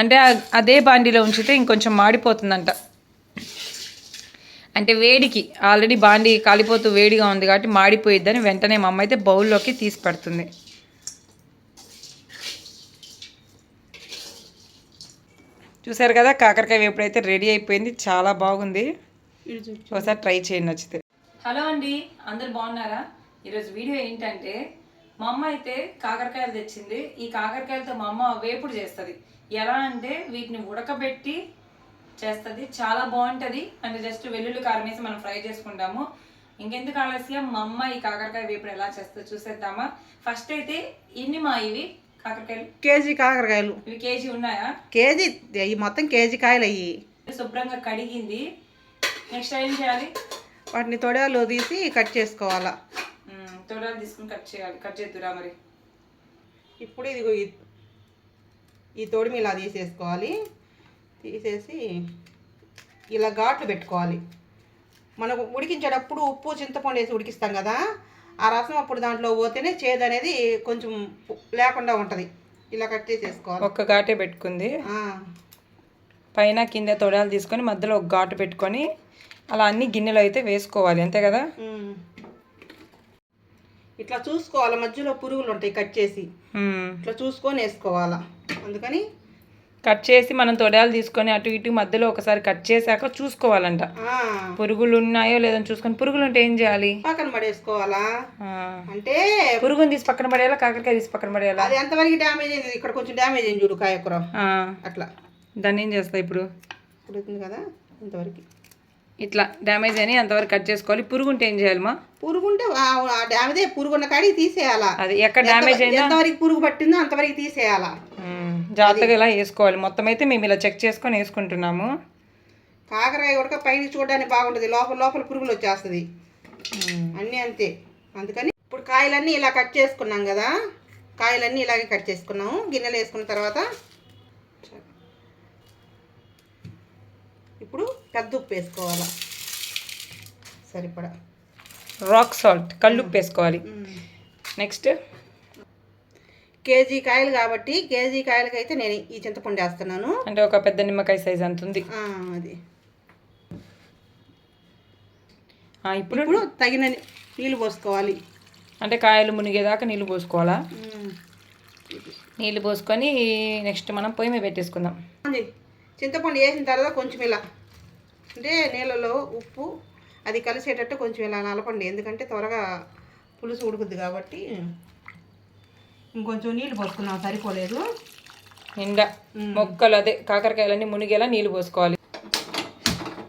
అంటే అదే బాండీలో ఉంచితే ఇంకొంచెం మాడిపోతుందంట. అంటే వేడికి ఆల్రెడీ బాండీ కాలిపోతూ వేడిగా ఉంది కాబట్టి మాడిపోయిద్దని వెంటనే మా అమ్మ అయితే బౌల్లోకి తీసి పెడుతుంది. చూసారు కదా కాకరకాయ వేపుడు అయితే రెడీ అయిపోయింది. చాలా బాగుంది. ఒకసారి ట్రై చేయండి నచ్చితే. హలో అండి అందరు బాగున్నారా? ఈరోజు వీడియో ఏంటంటే మా అమ్మ అయితే కాకరకాయలు తెచ్చింది. ఈ కాకరకాయలతో మా అమ్మ వేపుడు చేస్తుంది. ఎలా అంటే వీటిని ఉడకబెట్టి చేస్తుంది. చాలా బాగుంటుంది. అంటే జస్ట్ వెల్లుల్లి కారం వేసి మనం ఫ్రై చేసుకుంటాము. ఇంకెందుకు ఆలస్యం? మా అమ్మ ఈ కాకరకాయ వేపుడు ఎలా చేస్తుందో చూసేద్దామా? ఫస్ట్ అయితే ఇన్ని మా ఇవి కాకరకాయలు? కేజీ కాకరకాయలు. ఇవి కేజీ ఉన్నాయా? కేజీ మొత్తం కేజీ కాయలు అయ్యి. శుభ్రంగా కడిగింది. నెక్స్ట్ ఏం చేయాలి? వాటిని తొడలు తీసి కట్ చేసుకోవాలా. తొడాలు తీసుకుని కట్ చేయాలి కట్ చేద్దురా మరి. ఇప్పుడు ఇదిగో ఈ- ఈ తొడిమి ఇలా తీసేసుకోవాలి. తీసేసి ఇలా ఘాట్లు పెట్టుకోవాలి. మనం ఉడికించేటప్పుడు ఉప్పు చింతపండు వేసి ఉడికిస్తాం కదా ఆ రసం అప్పుడు దాంట్లో పోతేనే చేదు అనేది కొంచెం లేకుండా ఉంటుంది. ఇలా కట్ చేసేసుకోవాలి. ఒక్క ఘాటే పెట్టుకుంది. ఆ, పైన కింద తొడాలు తీసుకొని మధ్యలో ఒక ఘాటు పెట్టుకొని అలా అన్ని గిన్నెలో అయితే వేసుకోవాలి అంతే కదా. ఇట్లా చూసుకోవాలి మధ్యలో పురుగులు ఉంటాయి కట్ చేసి. ఇట్లా చూసుకొని వేసుకోవాలా. అందుకని కట్ చేసి మనం తొడాలు తీసుకొని అటు ఇటు మధ్యలో ఒకసారి కట్ చేశాక చూసుకోవాలంట. పురుగులు ఉన్నాయో లేదని చూసుకొని పురుగులు ఉంటే ఏం చేయాలి? పక్కన పడేసుకోవాలా. అంటే పురుగుని తీసి పక్కన పడేయాలా కాకరకాయ తీసి పక్కన పడేయాలా? అది ఎంతవరకు డ్యామేజ్ అయింది? ఇక్కడ కొంచెం డ్యామేజ్ అయింది చూడు కాయకూర. అట్లా. దాన్ని ఏం చేస్తా ఇప్పుడు? ఉడుకుతుంది కదా ఇంతవరకు. ఇట్లా డ్యామేజ్ అని అంతవరకు కట్ చేసుకోవాలి. పురుగు ఉంటే ఏం చేయాలి మా? పురుగు ఉంటే డ్యామేజ్ పురుగు ఉన్న కాడికి తీసేయాలా? అది ఎక్కడ డ్యామేజ్ అయిందా ఎంతవరకు పురుగు పట్టిందో అంతవరకు తీసేయాలా. జాగ్రత్తగా ఇలా వేసుకోవాలి. మొత్తం అయితే మేము ఇలా చెక్ చేసుకొని వేసుకుంటున్నాము. కాకరకాయ ఉడక పైన చూడడానికి బాగుంటుంది. లోపల లోపల పురుగులు వచ్చేస్తుంది. అన్నీ అంతే. అందుకని ఇప్పుడు కాయలన్నీ ఇలా కట్ చేసుకున్నాం కదా. కాయలన్నీ ఇలాగే కట్ చేసుకున్నాము. గిన్నెలో వేసుకున్న తర్వాత ఉప్పు వేసుకోవాలా సరిపడా. రాక్ సాల్ట్ కల్లుప్పు వేసుకోవాలి నెక్స్ట్ కేజీ కాయలు కాబట్టి కేజీ కాయలకైతే నేను ఈ చింతపండు వేస్తున్నాను. అంటే ఒక పెద్ద నిమ్మకాయ సైజ్ అంత ఉంది. అది. ఇప్పుడు? తగిన నీళ్ళు పోసుకోవాలి. అంటే కాయలు మునిగేదాకా నీళ్ళు పోసుకోవాలా. నీళ్ళు పోసుకొని నెక్స్ట్ మనం పొయ్యి మీద పెట్టేసుకుందాం. చింతపండు వేసిన తర్వాత కొంచెం ఇలా అంటే నీళ్ళలో ఉప్పు అది కలిసేటట్టు కొంచెం ఇలా నలపండి. ఎందుకంటే త్వరగా పులుసు ఉడుకుద్ది కాబట్టి ఇంకొంచెం నీళ్ళు పోసుకున్నాం సరిపోలేదు. నిండా మొక్కలు అదే కాకరకాయలన్నీ మునిగేలా నీళ్ళు పోసుకోవాలి.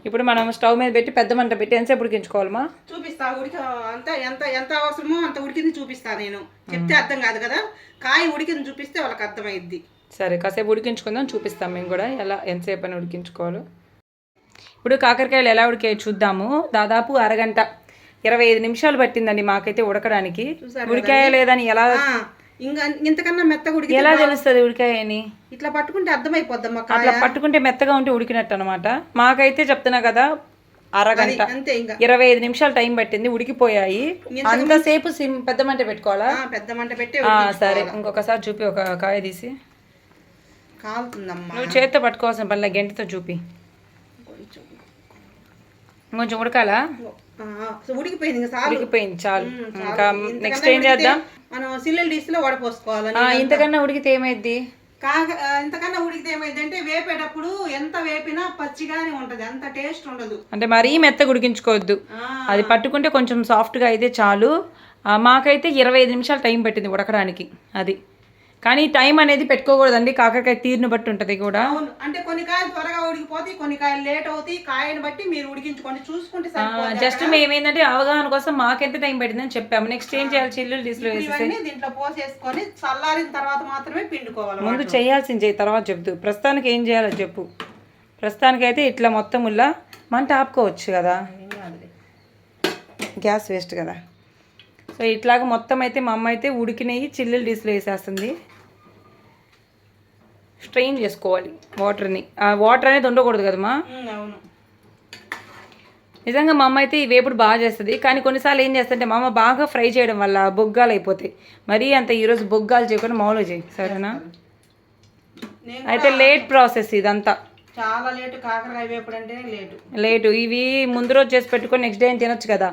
ఇప్పుడు మనం స్టవ్ మీద పెట్టి పెద్ద మంట పెట్టి ఎంతసేపు ఉడికించుకోవాలమ్మా? చూపిస్తా ఉడిక అంత ఎంత ఎంత అవసరమో అంత ఉడికింది చూపిస్తా నేను. చెప్తే అర్థం కాదు కదా? కాయ ఉడికింది చూపిస్తే వాళ్ళకి అర్థమైద్ది. సరే కాసేపు ఉడికించుకుందాం చూపిస్తాం మేము కూడా ఎలా ఎంతసేపు అని ఉడికించుకోవాలో. ఇప్పుడు కాకరకాయలు ఎలా ఉడికాయో చూద్దాము. దాదాపు అరగంట. ఇరవై ఐదు నిమిషాలు పట్టిందండి మాకైతే ఉడకడానికి. ఉడికాయ లేదని ఎలా ఇంకా ఇంతకన్నా మెత్తగా ఉడికి ఎలా తెలుస్తుంది ఉడికాయని? ఇట్లా పట్టుకుంటే అర్థమైపోద్దమ్మా అట్లా పట్టుకుంటే మెత్తగా ఉంటే ఉడికినట్టు అనమాట మాకైతే చెప్తున్నా కదా అరగంట. ఇరవై ఐదు నిమిషాలు టైం పట్టింది ఉడికిపోయాయి. అంతసేపు సిమ్ పెద్ద మంట పెట్టుకోవాలా? పెద్ద మంట పెట్టి సరే ఇంకొకసారి చూపి ఒక కాయ తీసి. కాలుతుందమ్మా. నువ్వు చేత్తో పట్టుకోవాల్సిన పనిలే గంటతో చూపి. కొంచెం ఉడకాలా? ఉడికిపోయింది ఇంకా చాలు. ఉడికిపోయింది. ఇంకా నెక్స్ట్ ఏం చేద్దాం? మనం సిల్లెల్ డిష్లో వడపోసుకోవాలి ఇంతకన్నా ఉడికితే ఏమైద్ది? కాక ఇంతకన్నా ఉడికితే ఏమైందంటే వేపేటప్పుడు ఎంత వేపినా పచ్చిగానే ఉంటది. అంత టేస్ట్ ఉండదు. అంటే మరీ మెత్తగా ఉడికించుకోవద్దు. అది పట్టుకుంటే కొంచెం సాఫ్ట్గా అయితే చాలు. మాకైతే ఇరవై ఐదు నిమిషాలు టైం పట్టింది ఉడకడానికి. అది. కానీ టైం అనేది పెట్టుకోకూడదండి. కాకరకాయ తీరుని బట్టి ఉంటుంది కూడా. అవును. అంటే కొన్ని కాయలు త్వరగా ఉడికిపోతాయి కొన్ని కాయలు లేట్ అవుతాయి. కాయని బట్టి మీరు ఉడికించుకోండి. చూసుకుంటే జస్ట్ మేమేంటంటే అవగాహన కోసం మాకెంత టైం పట్టిందని చెప్పాము. నెక్స్ట్ ఏం చేయాలి? చిల్లులు తీసులో దీంట్లో పోసేసుకొని చల్లారిన తర్వాత మాత్రమే పిండుకోవాలి ముందు చేయాల్సింది చేయి తర్వాత చెప్తూ ప్రస్తుతానికి ఏం చేయాలో చెప్పు. ప్రస్తుతానికి అయితే ఇట్లా మొత్తం ఉల్లా మంట ఆపుకోవచ్చు కదా. గ్యాస్ వేస్ట్ కదా. సో ఇట్లాగ మొత్తం అయితే మా అమ్మ అయితే ఉడికినవి చిల్లులు డీస్లో వేసేస్తుంది. స్ట్రెయిన్ చేసుకోవాలి వాటర్ని. వాటర్ అనేది ఉండకూడదు కదమ్మా? అవును. నిజంగా మా అమ్మ అయితే ఈ వేపుడు బాగా చేస్తుంది. కానీ కొన్నిసార్లు ఏం చేస్తుంటే మా అమ్మ బాగా ఫ్రై చేయడం వల్ల బొగ్గాలు అయిపోతాయి. మరీ అంత ఈరోజు బొగ్గాలు చేయకుండా మామూలుగా చేయి సరేనా? అయితే లేట్ ప్రాసెస్ ఇదంతా. చాలా లేటు కాకరకాయ వేపుడు అంటేనే లేటు లేటు ఇవి ముందు రోజు చేసి పెట్టుకొని నెక్స్ట్ డే తినొచ్చు కదా.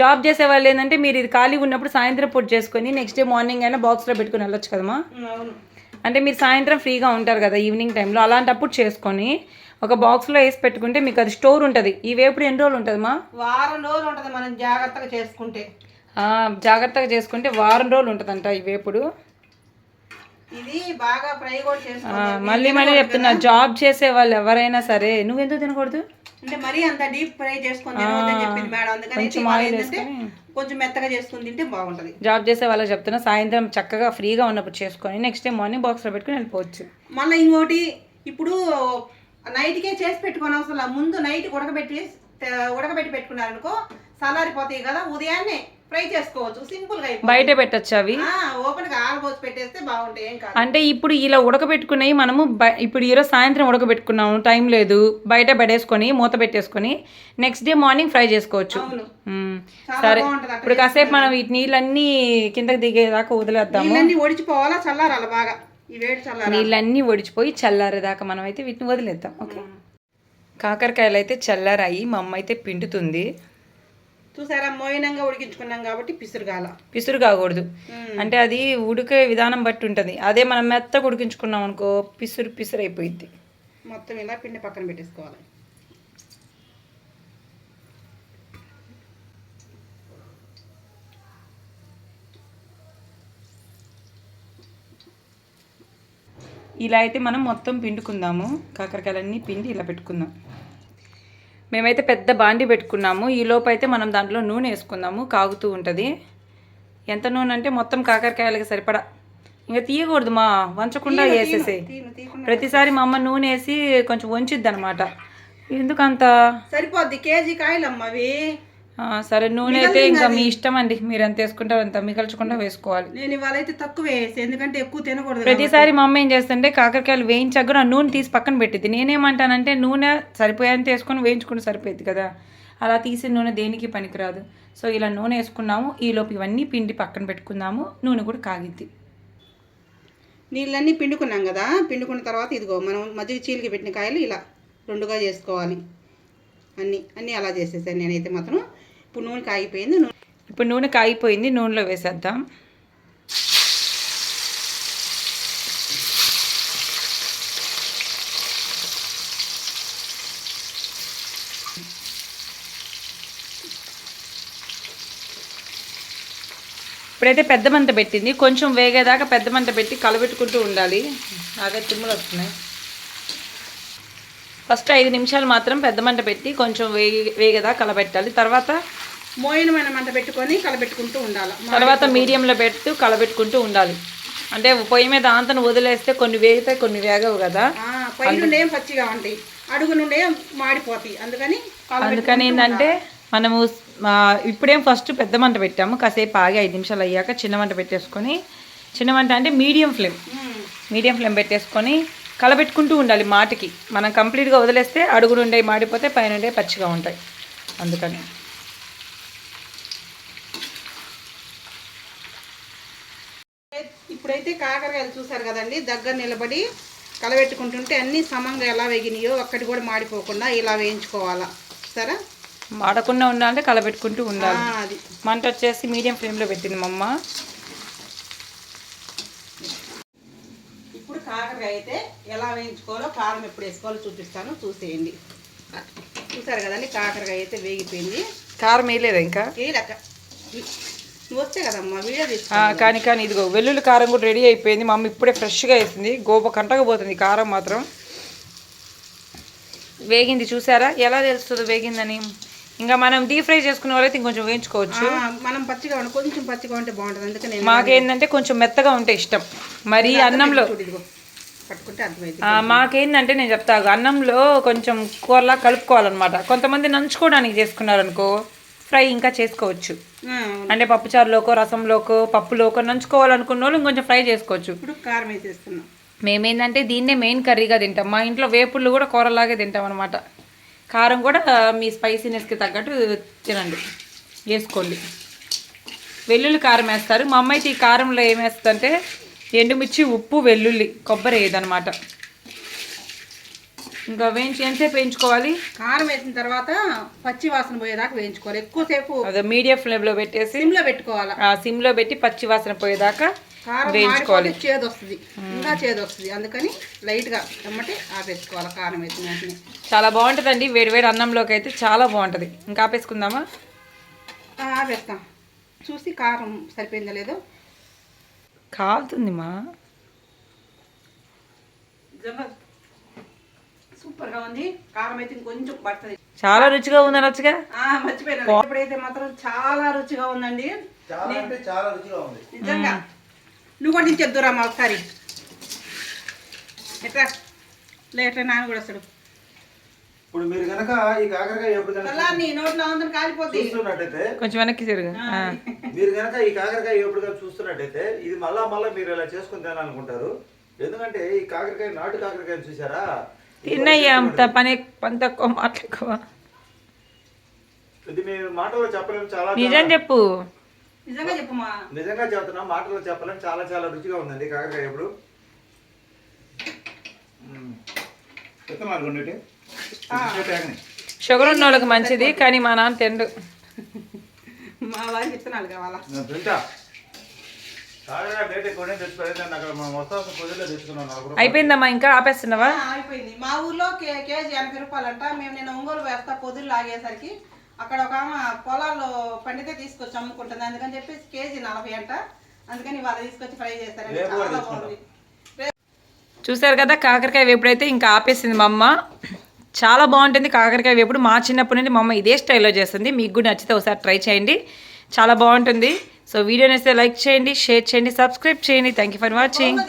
జాబ్ చేసే వాళ్ళు ఏంటంటే మీరు ఇది ఖాళీగా ఉన్నప్పుడు సాయంత్రం పూట చేసుకొని నెక్స్ట్ డే మార్నింగ్ అయినా బాక్స్లో పెట్టుకొని వెళ్ళొచ్చు కదమ్మా? అవును. అంటే మీరు సాయంత్రం ఫ్రీగా ఉంటారు కదా ఈవినింగ్ టైంలో అలాంటప్పుడు చేసుకొని ఒక బాక్స్లో వేసి పెట్టుకుంటే మీకు అది స్టోర్ ఉంటుంది. ఈ వేపుడు ఎన్ని రోజులు ఉంటుందమ్మా వారం రోజులు ఉంటుంది మనం జాగ్రత్తగా చేసుకుంటే. జాగ్రత్తగా చేసుకుంటే వారం రోజులు ఉంటుందంట ఈ వేపుడు ఇది బాగా ఫ్రై కూడా ఆ, చేసుకోవాలి మళ్ళీ మళ్ళీ చెప్తున్నా జాబ్ చేసే వాళ్ళు ఎవరైనా సరే నువ్వెందుకు తినకూడదు? అంటే మరీ అంత డీప్ ఫ్రై చేసుకొని చెప్పింది మేడం. అందుకని కొంచెం మెత్తగా చేసుకుని తింటే బాగుంటది. జాబ్ చేసే వాళ్ళకి చెప్తున్నా సాయంత్రం చక్కగా ఫ్రీగా ఉన్నప్పుడు చేసుకొని నెక్స్ట్ డే మార్నింగ్ బాక్స్లో పెట్టుకొని వెళ్ళిపోవచ్చు. మళ్ళీ ఇంకోటి ఇప్పుడు నైట్కే చేసి పెట్టుకోని అవసరం. ముందు నైట్ ఉడకబెట్టి ఉడకబెట్టి పెట్టుకున్నారనుకో చల్లారిపోతాయి కదా ఉదయాన్నే ఫ్రై చేసుకోవచ్చు సింపుల్గా. బయట పెట్టచ్చు అవి? ఓపెన్గా ఆరబోసి పెట్టేస్తే బాగుంటాయి ఏం కాదు. అంటే ఇప్పుడు ఇలా ఉడకబెట్టుకున్నవి మనము ఇప్పుడు ఈరోజు సాయంత్రం ఉడకబెట్టుకున్నాము టైం లేదు. బయట పడేసుకొని మూత పెట్టేసుకొని నెక్స్ట్ డే మార్నింగ్ ఫ్రై చేసుకోవచ్చు. సరే. ఇప్పుడు కాసేపు మనం వీటి నీళ్ళన్నీ కిందకి దిగేదాకా వదిలేద్దాము. నీళ్ళన్నీ ఒడిచిపోవాలా చల్లారాలి బాగా? ఈ వేడి చల్లారాలి? నీళ్ళన్నీ ఒడిచిపోయి చల్లారేదాకా మనం అయితే వీటిని వదిలేద్దాం. ఓకే. కాకరకాయలు అయితే చల్లారాయి మా అమ్మ అయితే పిండుతుంది. చూసారా? మోయినంగా ఉడికించుకున్నాం కాబట్టి పిసురుగాల. పిసురు కాకూడదు. అంటే అది ఉడికే విధానం బట్టి ఉంటుంది. అదే మనం మెత్తగా ఉడికించుకున్నాం అనుకో పిసురు పిసురు అయిపోయింది మొత్తం ఇలా పిండి పక్కన పెట్టేసుకోవాలి. ఇలా అయితే మనం మొత్తం పిండుకుందాము. కాకరకాయలన్నీ పిండి ఇలా పెట్టుకుందాం. మేమైతే పెద్ద బాండి పెట్టుకున్నాము. ఈ లోపు అయితే మనం దాంట్లో నూనె వేసుకుందాము. కాగుతూ ఉంటుంది. ఎంత నూనె అంటే మొత్తం కాకరకాయలకి సరిపడా. ఇంకా తీయకూడదు మా వంచకుండా వేసేసే ప్రతిసారి మా అమ్మ నూనె వేసి కొంచెం వంచిద్ది అనమాట ఎందుకంత? సరిపోద్ది కేజీ కాయలమ్మ అవి. సరే నూనె అయితే ఇంకా మీ ఇష్టం అండి. మీరు ఎంత వేసుకుంటారో అంత మిగల్చకుండా వేసుకోవాలి. నేను ఇవాళ అయితే తక్కువ వేసి ఎందుకంటే ఎక్కువ తినకూడదు ప్రతిసారి మా అమ్మ ఏం చేస్తుంటే కాకరకాయలు వేయించాక కూడా ఆ నూనె తీసి పక్కన పెట్టింది నేనేమంటానంటే నూనె సరిపోయేంత వేసుకొని వేయించుకుంటే సరిపోయింది కదా. అలా తీసిన నూనె దేనికి పనికిరాదు? సో ఇలా నూనె వేసుకున్నాము. ఈలోపు ఇవన్నీ పిండి పక్కన పెట్టుకుందాము. నూనె కూడా కాగిద్ది. నీళ్ళన్నీ పిండుకున్నాం కదా. పిండుకున్న తర్వాత ఇదిగో మనం మజ్జిగ చీలికి పెట్టిన కాయలు ఇలా రెండుగా చేసుకోవాలి. అన్నీ అన్నీ అలా చేసేసాను నేనైతే మాత్రం. ఇప్పుడు నూనె కాగిపోయింది నూనె ఇప్పుడు నూనె కాగిపోయింది నూనెలో వేసేద్దాం. ఇప్పుడైతే పెద్ద మంట పెట్టింది. కొంచెం వేగేదాకా పెద్ద మంట పెట్టి కలబెట్టుకుంటూ ఉండాలి. నాకైతే తుమ్ములు వస్తున్నాయి. ఫస్ట్ ఐదు నిమిషాలు మాత్రం పెద్ద మంట పెట్టి కొంచెం వేగి వేగేదాకా కలబెట్టాలి. తర్వాత మోయినమైన మంట పెట్టుకొని కలబెట్టుకుంటూ ఉండాలి. తర్వాత మీడియంలో పెడుతూ కలబెట్టుకుంటూ ఉండాలి. అంటే పొయ్యి మీద ఆంతను వదిలేస్తే కొన్ని వేగుతాయి కొన్ని వేగవు కదా. పై నుండి పచ్చిగా ఉంటాయి? అడుగు నుండి మాడిపోతాయి? అందుకని అందుకని ఏంటంటే మనము ఇప్పుడేం ఫస్ట్ పెద్ద మంట పెట్టాము. కాసేపు ఆగి ఐదు నిమిషాలు అయ్యాక చిన్న మంట పెట్టేసుకొని చిన్న మంట అంటే మీడియం ఫ్లేమ్. మీడియం ఫ్లేమ్ పెట్టేసుకొని కలబెట్టుకుంటూ ఉండాలి మాటికి. మనం కంప్లీట్గా వదిలేస్తే అడుగు నుండే మాడిపోతే పైనుండే పచ్చిగా ఉంటాయి. అందుకని. ఇప్పుడైతే కాకరకాయలు చూసారు కదండి దగ్గర నిలబడి కలబెట్టుకుంటుంటే అన్నీ సమంగా ఎలా వేగినాయో ఒక్కటి కూడా మాడిపోకుండా ఇలా వేయించుకోవాలా. సరే? మాడకుండా ఉండాలంటే కలబెట్టుకుంటూ ఉండాలి. అది. మంట వచ్చేసి మీడియం ఫ్లేమ్లో పెట్టింది మా అమ్మ ఇప్పుడు కాకరకాయ అయితే ఎలా వేయించుకోవాలో కారం ఎప్పుడు వేసుకోవాలో చూపిస్తాను. చూసేయండి. చూసారు కదండి కాకరకాయ అయితే వేగిపోయింది. కారం వేయలేదా ఇంకా? నువ్వు వచ్చే కదమ్మా వీడియో తీసుకో. కానీ కానీ ఇదిగో వెల్లుల్లి కారం కూడా రెడీ అయిపోయింది. మా అమ్మ ఇప్పుడే ఫ్రెష్గా వేసింది. గోప కంటకపోతుంది కారం మాత్రం. వేగింది చూసారా? ఎలా తెలుస్తుందో వేగిందని. ఇంకా మనం డీప్ ఫ్రై చేసుకునే వాళ్ళైతే ఇంకొంచెం వేయించుకోవచ్చు. మనం పచ్చిగా కొంచెం పచ్చిగా ఉంటే బాగుంటుంది. అందుకే నేను మాకేందంటే కొంచెం మెత్తగా ఉంటే ఇష్టం. మరి అన్నంలో మాకేందంటే నేను చెప్తా అన్నంలో కొంచెం కూరలా కలుపుకోవాలన్నమాట. కొంతమంది నంచుకోవడానికి చేసుకున్నారనుకో ఫ్రై ఇంకా చేసుకోవచ్చు. అంటే పప్పుచారులోకో రసంలోకో పప్పులోకో నంచుకోవాలనుకున్న వాళ్ళు ఇంకొంచెం ఫ్రై చేసుకోవచ్చు. ఇప్పుడు కారం వేసేస్తున్నాం మేమేందంటే దీన్నే మెయిన్ కర్రీగా తింటాం. మా ఇంట్లో వేపుళ్ళు కూడా కూరలాగే తింటాం అనమాట కారం కూడా మీ స్పైసీనెస్కి తగ్గట్టు తినండి. వేసుకోండి. వెల్లుల్లి కారం వేస్తారు. మా అమ్మ అయితే ఈ కారంలో ఏం వేస్తుందంటే ఎండుమిర్చి ఉప్పు వెల్లుల్లి కొబ్బరి వేయదనమాట ఇంకా వేయించి ఎంతసేపు వేయించుకోవాలి? కారం వేసిన తర్వాత పచ్చి వాసన పోయేదాకా వేయించుకోవాలి. ఎక్కువసేపు అదే మీడియం ఫ్లేమ్లో పెట్టేసి సిమ్లో పెట్టుకోవాలి? ఆ సిమ్లో పెట్టి పచ్చి వాసన పోయేదాకా కారం వేయించుకోవాలి. చేదు వస్తుంది ఇంకా చేదు వస్తుంది అందుకని లైట్గా ఎమ్మటి ఆపేసుకోవాలి కారం వేసిన వెంటనే. చాలా బాగుంటుందండి. వేడి వేడి అన్నంలోకి అయితే చాలా బాగుంటుంది. ఇంకా ఆపేసుకుందామా? ఆపేస్తాం. చూసి కారం సరిపోయిందో లేదో కాలుతుంది మా. నిజంగా సూపర్గా ఉంది. కారం అయితే ఇంకొంచెం పడుతుంది. చాలా రుచిగా ఉంది అనొచ్చుగా? ఆ, మర్చిపోయినా. ఇప్పుడైతే మాత్రం చాలా రుచిగా ఉందండి. చాలా అంటే చాలా రుచిగా ఉంది. నిజంగా. నువ్వు కూడా దించేద్దురా మా ఒకసారి. ఎట్లా లేట్రా నాన్న కూడా వస్తాడు. ఇప్పుడు మీరు కనుక ఈ కాకరకాయ ఎప్పుడు చూస్తున్నట్టయితే కొంచెం వెనక్కి తిరుగు. మీరు కనుక ఈ కాకరకాయ ఎప్పుడు కనుక చూస్తున్నట్టయితే ఇది మళ్ళా మళ్ళా మీరు ఇలా చేసుకుని తినాలనుకుంటారు. ఎందుకంటే ఈ కాకరకాయ నాటు కాకరకాయ చూసారా? తిన్నయ్యా అంత పని పని తక్కువ మాటలు ఎక్కువ. ఇది మీరు మాటలో చెప్పలేము చాలా నిజం చెప్పు. నిజంగా చెప్పమ్మా నిజంగా చెప్తున్నా మాటలో చెప్పలేము చాలా చాలా రుచిగా ఉందండి కాకరకాయ ఎప్పుడు. చెప్తున్నారు కొన్నిటి? షుగర్ ఉన్న వాళ్ళకి మంచిది కానీ మా నాన్న తిండు. మా వారికి విత్తనాలు కావాలా. అయిపోయిందమ్మా ఇంకా ఆపేస్తున్నావా? ఆ, అయిపోయింది. మా ఊర్లో కేజీ ఎనభై రూపాయలంట. మేము నేను ఒంగోలు వేస్తా పొద్దులు లాగేసరికి అక్కడ ఒక ఆమె పొలాల్లో పండితే తీసుకొచ్చి అమ్ముకుంటుంది. అందుకని చెప్పేసి కేజీ నలభై అంట. అందుకని వాళ్ళ తీసుకొచ్చి ఫ్రై బాగుంది. చూసారు కదా కాకరకాయ అయితే ఇంకా ఆపేసింది మా అమ్మ. చాలా బాగుంటుంది. కాకరకాయ వేపుడు మా చిన్నప్పటి నుండి మా అమ్మ ఇదే స్టైల్లో చేస్తుంది. మీకు కూడా నచ్చితే ఒకసారి ట్రై చేయండి. చాలా బాగుంటుంది. సో వీడియో నచ్చితే లైక్ చేయండి షేర్ చేయండి సబ్స్క్రైబ్ చేయండి. Thank you for watching